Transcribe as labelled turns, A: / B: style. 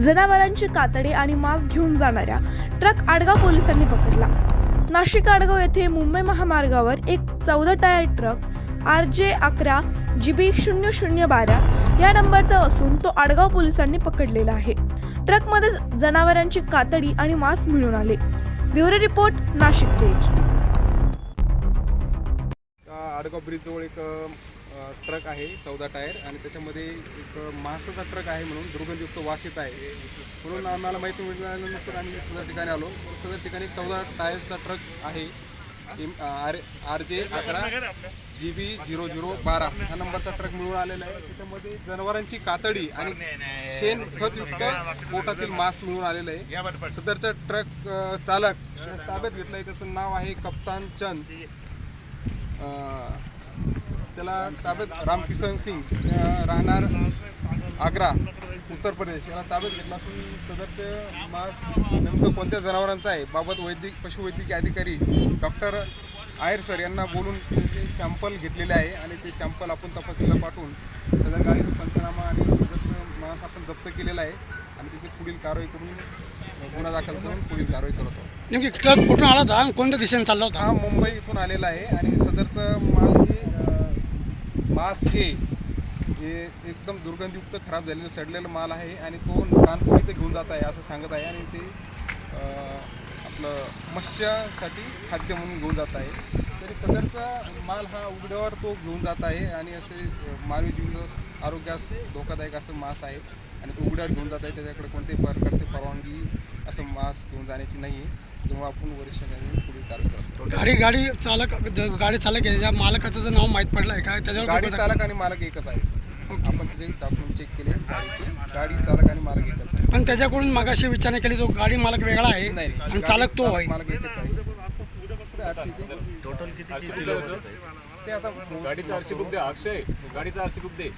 A: जनावरांची कातडे आणि मांस घेऊन जाणाऱ्या ट्रक आडगाव पोलिसांनी पकडला. नाशिक आडगाव येथे मुंबई महामार्गावर एक चौदा टायर ट्रक आर जे अकरा जी बी शून्य शून्य बारा या नंबरचा असून तो आडगाव पोलिसांनी पकडलेला आहे. ट्रकमध्ये जनावरांची कातडी आणि मांस मिळून आले. ब्युरो रिपोर्ट नाशिक तेज
B: आडगाव ब्रिजजवळ एक ट्रक आहे चौदा टायर आणि त्याच्यामध्ये एक मासाचा ट्रक आहे म्हणून दुर्गंधयुक्त वास येत आहे. म्हणून आम्हाला माहिती मिळाल्यानुसार आम्ही सदर ठिकाणी आलो. सदर ठिकाणी चौदा टायरचा ट्रक आहे. आर आर जे अकरा जी बी झिरो झिरो बारा हा नंबरचा ट्रक मिळून आलेला आहे. त्याच्यामध्ये जनावरांची कातडी आणि शेण खतयुक्त पोटातील मांस मिळून आलेलं आहे. सदरचा ट्रक चालक ताब्यात घेतला आहे त्याचं नाव आहे कप्तान चंद. त्याला ताब्यात रामकिसन सिंग राहणार आग्रा उत्तर प्रदेश. याला ताब्यात घेतला असून सदरचं मास नेमकं कोणत्या जनावरांचं आहे? बाबत वैद्यक पशुवैद्यकीय अधिकारी डॉक्टर आयर सर यांना बोलून ते सॅम्पल घेतलेले आहे आणि ते सॅम्पल आपण तपासणीला पाठवून सदर गाडीचं पंचनामा आणि सदरचं मास आपण जप्त केलेला आहे आणि तिथे पुढील कारवाई करून गुन्हा दाखल करून पुढील कारवाई करत आहोत.
C: नेमकी ट्रक कुठून आला होता? कोणत्या दिशेने चालला होता?
B: हा मुंबई इथून आलेला आहे आणि सदरचं माल हे मास हे हे एकदम दुर्गंधयुक्त खराब झालेलं सडलेलं माल आहे आणि तो कानपूर इथे घेऊन जात आहे असं सांगत आहे आणि ते आपलं मत्स्यासाठी खाद्य म्हणून घेऊन जात आहे. तरी सदरचा माल हा उघड्यावर तो घेऊन जात आहे आणि असे मानवी जीवन आरोग्यास धोकादायक असं मास आहे आणि तो उघड्यावर घेऊन जात आहे. त्याच्याकडे कोणत्याही प्रकारची परवानगी असं मास घेऊन जाण्याची नाही आहे. तेव्हा आपण वरिष्ठांनी पुढील कारवाई करतो
C: गाडी गाडी चालक ज- गाडी चालक आहे. ज्या मालकाचं जर नाव माहीत पडलं आहे का? त्याच्यावर
B: गाडी चालक आणि मालक एकच आहे आपण तिथे डॉक्युमेंट चेक केले गाडीचे. गाडी चालक आणि मालक एकच आहे
C: पण त्याच्याकडून मगाशी विचारणा केली जो गाडी मालक वेगळा आहे
B: नाही
C: आणि चालक तो आहे.
B: मालक एकच आहे. टोटल किती ते आता
D: गाडीचं आरसी बुक दे अक्षय गाडीचं आरसी बुक दे.